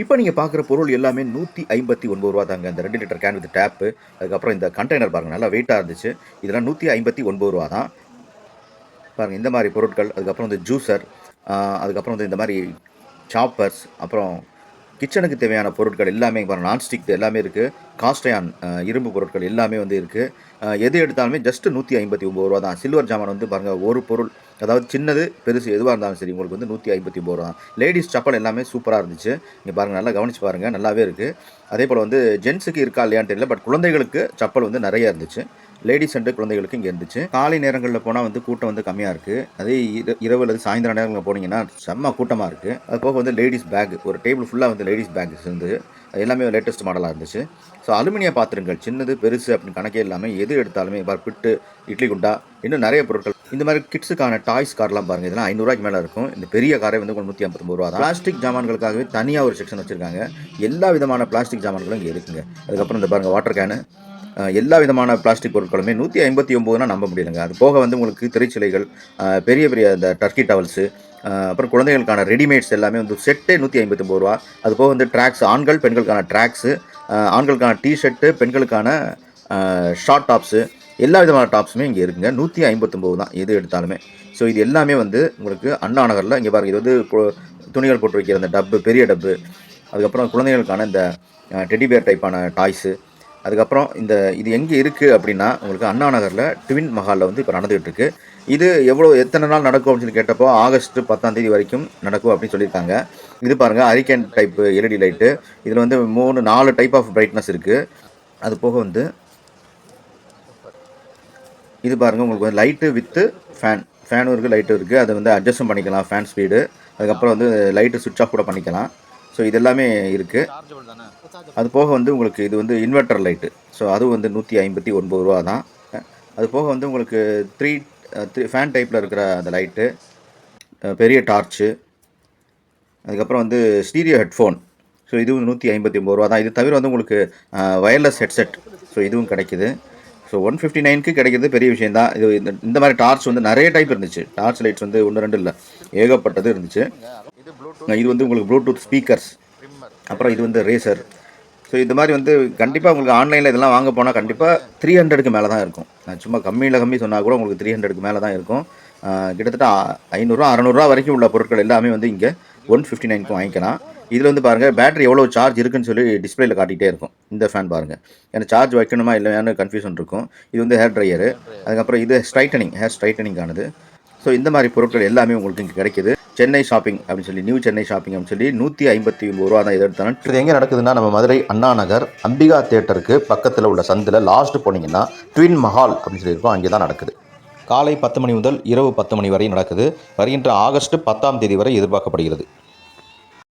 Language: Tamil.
இப்போ நீங்கள் பார்க்குற பொருள் எல்லாமே நூற்றி ஐம்பத்தி ஒன்பது ரூபா தாங்க. இந்த ரெண்டு லிட்டர் கேன் வித் டேப்பு அதுக்கப்புறம் இந்த கண்டெய்னர் பாருங்கள் நல்லா வெயிட்டாக இருந்துச்சு. இதெல்லாம் நூற்றி ஐம்பத்தி ஒன்பது ரூபா தான். பாருங்கள் இந்த மாதிரி பொருட்கள் அதுக்கப்புறம் வந்து ஜூஸர் அதுக்கப்புறம் வந்து இந்த மாதிரி சாப்பர்ஸ் அப்புறம் கிச்சனுக்கு தேவையான பொருட்கள் எல்லாமே பாருங்கள் நான்ஸ்டிக் எல்லாமே இருக்குது காஸ்டயான் இரும்பு பொருட்கள் எல்லாமே வந்து இருக்குது எது எடுத்தாலுமே ஜஸ்ட் நூற்றி ஐம்பத்தி ஒம்பது ரூபா தான். சில்வர் ஜாமான் வந்து பாருங்கள் ஒரு பொருள் அதாவது சின்னது பெருசு எதுவாக இருந்தாலும் சரி உங்களுக்கு வந்து நூற்றி ஐம்பத்தி ஒம்பது ரூபா தான். லேடிஸ் சப்பல் எல்லாமே சூப்பராக இருந்துச்சு. நீங்கள் பாருங்கள் நல்லா கவனிச்சு பாருங்கள் நல்லாவே இருக்குது அதே போல் வந்து ஜென்ஸுக்கு இருக்கா இல்லையான்னு தெரியல பட் குழந்தைகளுக்கு சப்பல் வந்து நிறைய இருந்துச்சு. லேடிஸ் சென்டர் குழந்தைகளுக்கு இங்கே இருந்துச்சு. காலை நேரங்களில் போனால் வந்து கூட்டம் வந்து கம்மியாக இருக்குது அதே இர- இரவு அல்லது சாயந்தர நேரங்களில் போனீங்கன்னா செம்ம கூட்டமாக இருக்குது அது போக வந்து லேடிஸ் பேக் ஒரு டேபிள் ஃபுல்லாக வந்து லேடிஸ் பேக் இருந்து அது எல்லாமே லேட்டஸ்ட் மாடலாக இருந்துச்சு. ஸோ அலுமினிய பாத்திரங்கள் சின்னது பெருசு அப்படின்னு கணக்கே இல்லாமல் எது எடுத்தாலுமே பார் பிட்டு இட்லி குண்டா இன்னும் நிறைய பொருட்கள். இந்த மாதிரி கிட்ஸுக்கான டாய்ஸ் கார்லாம் பாருங்கள் இதெல்லாம் ஐநூறுரூவாய்க்கு மேலே இருக்கும். இந்த பெரிய காரை வந்து நூற்றி ஐம்பத்தொம்பது ரூபா தான். பிளாஸ்டிக் ஜாமான்களுக்காகவே தனியாக ஒரு செக்ஷன் வச்சுருக்காங்க. எல்லா விதமான பிளாஸ்டிக் ஜாமான்களும் இங்கே இருக்குங்க. அதுக்கப்புறம் இந்த பாருங்கள் வாட்டர் கேனு எல்லா விதமான பிளாஸ்டிக் பொருட்களுமே நூற்றி ஐம்பத்தி ஒம்போதுனா நம்ப முடியலைங்க. அது போக வந்து உங்களுக்கு திரைச்சிலைகள் பெரிய பெரிய இந்த டர்க்கி டவல்ஸு அப்புறம் குழந்தைகளுக்கான ரெடிமேட்ஸ் எல்லாமே வந்து செட்டே நூற்றி ஐம்பத்தொம்பது ரூபா. அது போக வந்து ட்ராக்ஸ் ஆண்கள் பெண்களுக்கான ட்ராக்ஸு ஆண்களுக்கான டிஷர்ட்டு பெண்களுக்கான ஷார்ட் டாப்ஸு எல்லா விதமான டாப்ஸுமே இங்கே இருக்குங்க. நூற்றி ஐம்பத்தொம்போது தான் எது எடுத்தாலுமே. ஸோ இது எல்லாமே வந்து உங்களுக்கு அண்ணா நகரில் இங்கே பாருங்கள் இது வந்து துணிகள் போட்டு வைக்கிற அந்த டப்பு பெரிய டப்பு. அதுக்கப்புறம் குழந்தைகளுக்கான இந்த டெடிபேர் டைப்பான டாய்ஸு அதுக்கப்புறம் இந்த இது எங்கே இருக்குது அப்படின்னா உங்களுக்கு அண்ணா நகரில் ட்வின் மஹாலில் வந்து இப்போ நடந்துகிட்டு இருக்கு. இது எவ்வளோ எத்தனை நாள் நடக்கும் அப்படின்னு சொல்லி கேட்டப்போ ஆகஸ்ட் பத்தாம் தேதி வரைக்கும் நடக்கும் அப்படின்னு சொல்லியிருக்காங்க. இது பாருங்கள் அரிக்கன் டைப் எல்இடி லைட்டு இதில் வந்து மூணு நாலு டைப் ஆஃப் பிரைட்னஸ் இருக்குது அது போக வந்து இது பாருங்கள் உங்களுக்கு வந்து லைட்டு வித்து ஃபேன் ஃபேனும் இருக்குது லைட்டும் இருக்குது அதை வந்து அட்ஜஸ்டும் பண்ணிக்கலாம் ஃபேன் ஸ்பீடு அதுக்கப்புறம் வந்து லைட்டு சுவிட்ச் ஆஃப் கூட பண்ணிக்கலாம். ஸோ இது எல்லாமே இருக்குது அது போக வந்து உங்களுக்கு இது வந்து இன்வெர்ட்டர் லைட்டு ஸோ அதுவும் வந்து நூற்றி ஐம்பத்தி ஒன்பது ரூபா தான். அது போக வந்து உங்களுக்கு த்ரீ த்ரீ ஃபேன் டைப்பில் இருக்கிற அந்த லைட்டு பெரிய டார்ச்சு அதுக்கப்புறம் வந்து ஸ்டீரியோ ஹெட்ஃபோன் ஸோ இதுவும் நூற்றி ஐம்பத்தி ஒம்பது ரூபா தான். இது தவிர வந்து உங்களுக்கு வயர்லெஸ் ஹெட்செட் ஸோ இதுவும் கிடைக்கிது. ஸோ ஒன் ஃபிஃப்டி நைனுக்கு கிடைக்கிறது பெரிய விஷயம் தான். இது இந்த இந்த மாதிரி டார்ச் வந்து நிறைய டைப் இருந்துச்சு. டார்ச் லைட்ஸ் வந்து ஒன்று ரெண்டு இல்லை. ஏகப்பட்டது இருந்துச்சு. இது வந்து உங்களுக்கு ப்ளூடூத் ஸ்பீக்கர்ஸ் அப்புறம் இது வந்து ரேசர் ஸோ இந்த மாதிரி வந்து கண்டிப்பாக உங்களுக்கு ஆன்லைனில் இதெல்லாம் வாங்க போனால் கண்டிப்பாக த்ரீ ஹண்ட்ரடுக்கு மேலே தான் இருக்கும். நான் சும்மா கம்மியில் கம்மி சொன்னால் கூட உங்களுக்கு த்ரீ ஹண்ட்ரடுக்கு மேலே தான் இருக்கும். கிட்டத்தட்ட ஐநூறுரூவா அறநூறுவா வரைக்கும் உள்ள பொருட்கள் எல்லாமே வந்து இங்கே ஒன் ஃபிஃப்டி நைனுக்கு வாங்கிக்கலாம். இதில் வந்து பாருங்கள் பேட்டரி எவ்வளோ சார்ஜ் இருக்குன்னு சொல்லி டிஸ்பிளேல காட்டிகிட்டே இருக்கும். இந்த ஃபேன் பாருங்கள் ஏன்னா சார்ஜ் வைக்கணுமா இல்லையான்னு கன்ஃபியூஷன் இருக்கும். இது வந்து ஹேர் ட்ரையரு அதுக்கப்புறம் இது ஸ்ட்ரைட்டனிங் ஹேர் ஸ்ட்ரைட்டனிங்கானது ஸோ இந்த மாதிரி பொருட்கள் எல்லாமே உங்களுக்கு இங்கே கிடைக்குது. சென்னை ஷாப்பிங் அப்படின்னு சொல்லி நியூ சென்னை ஷாப்பிங் அப்படின்னு சொல்லி நூற்றி ஐம்பத்தி ஒம்பது ரூபா தான் எதிர்த்தாலும் இது எங்கே நடக்குதுன்னா நம்ம மதுரை அண்ணா நகர் அம்பிகா தேட்டருக்கு பக்கத்தில் உள்ள சந்தில் லாஸ்ட் போனீங்கன்னா ட்வின் மஹால் அப்படின்னு சொல்லியிருக்கோம் அங்கே தான் நடக்குது. காலை பத்து மணி முதல் இரவு பத்து மணி வரை நடக்குது. வருகின்ற ஆகஸ்ட் பத்தாம் தேதி வரை எதிர்பார்க்கப்படுகிறது.